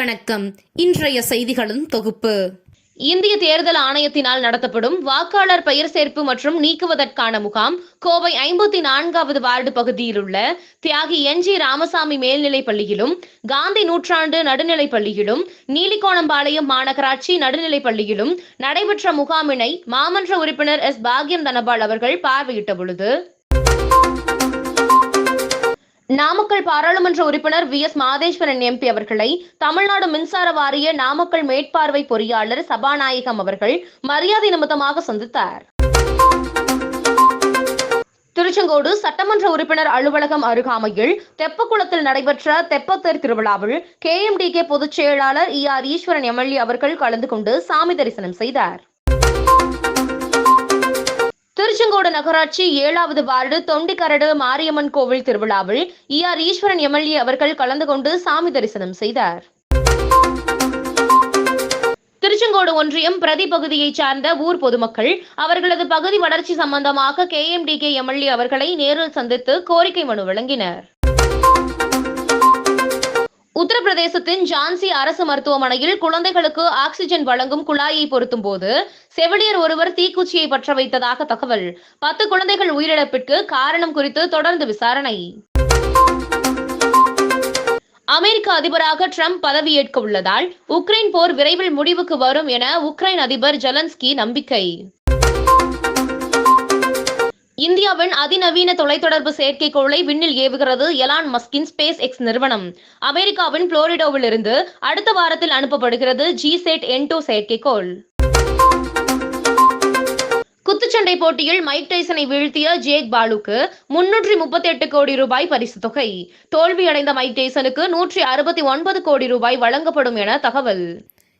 வணக்கம். இன்றைய செய்திகளின் தொகுப்பு. இந்திய தேர்தல் ஆணையத்தினால் நடத்தப்படும் வாக்காளர் பெயர் சேர்ப்பு மற்றும் நீக்குவதற்கான முகாம் கோவை ஐம்பத்தி நான்காவது வார்டு பகுதியில் உள்ள தியாகி என் ஜி ராமசாமி மேல்நிலைப் பள்ளியிலும் காந்தி நூற்றாண்டு நடுநிலைப் பள்ளியிலும் நீலிகோணம்பாளையம் மாநகராட்சி நடுநிலைப் பள்ளியிலும் நடைபெற்ற முகாமினை மாமன்ற உறுப்பினர் எஸ். பாக்யம் தனபால் அவர்கள் பார்வையிட்ட பொழுது நாமக்கல் பாராளுமன்ற உறுப்பினர் வி எஸ் மாதேஸ்வரன் எம்பி அவர்களை தமிழ்நாடு மின்சார வாரிய நாமக்கல் மேற்பார்வை பொறியாளர் சபாநாயகம் அவர்கள் மரியாதை நிமித்தமாக சந்தித்தார். திருச்செங்கோடு சட்டமன்ற உறுப்பினர் அலுவலகம் அருகாமையில் தெப்பக்குளத்தில் நடைபெற்ற தெப்பத்தேர் திருவிழாவில் கே எம்டி பொதுச் செயலாளர் இ ஆர் ஈஸ்வரன் எம்எல்ஏ அவர்கள் கலந்து கொண்டு சாமி தரிசனம் செய்தார். திருச்செங்கோடு நகராட்சி ஏழாவது வார்டு தொண்டிக்கரடு மாரியம்மன் கோவில் திருவிழாவில் இ ஆர் ஈஸ்வரன் எம்எல்ஏ அவர்கள் கலந்து கொண்டு சாமி தரிசனம் செய்தார். திருச்செங்கோடு ஒன்றியம் பிரதி பகுதியைச் சார்ந்த ஊர் பொதுமக்கள் அவர்களது பகுதி வளர்ச்சி சம்பந்தமாக கே எம்டி கே எம்எல்ஏ அவர்களை நேரில் சந்தித்து கோரிக்கை மனு வழங்கினர். உத்தரப்பிரதேசத்தின் ஜான்சி அரசு மருத்துவமனையில் குழந்தைகளுக்கு ஆக்சிஜன் வழங்கும் குழாயை பொருத்தும் போது செவிலியர் ஒருவர் தீக்குச்சியை பற்ற வைத்ததாக தகவல். பத்து குழந்தைகள் உயிரிழப்பிற்கு காரணம் குறித்து தொடர்ந்து விசாரணை. அமெரிக்க அதிபராக ட்ரம்ப் பதவியேற்க உள்ளதால் உக்ரைன் போர் விரைவில் முடிவுக்கு வரும் என உக்ரைன் அதிபர் ஜெலன்ஸ்கி நம்பிக்கை. இந்தியாவின் அதிநவீன தொலைத்தொடர்பு செயற்கைக்கோளை விண்ணில் ஏவுகிறது எலான் மஸ்கின் ஸ்பேஸ் எக்ஸ் நிறுவனம். அமெரிக்காவின் புளோரிடோவில் இருந்து அடுத்த வாரத்தில் அனுப்பப்படுகிறது ஜிசெட் என் டூ செயற்கைக்கோள் குத்துச்சண்டை போட்டியில் மைக் டைசனை வீழ்த்திய ஜேக் பாலுக்கு முன்னூற்றி முப்பத்தி எட்டு கோடி ரூபாய் பரிசு தொகை. தோல்வியடைந்த மைக் டைசனுக்கு நூற்றி அறுபத்தி ஒன்பது கோடி ரூபாய் வழங்கப்படும் என தகவல்.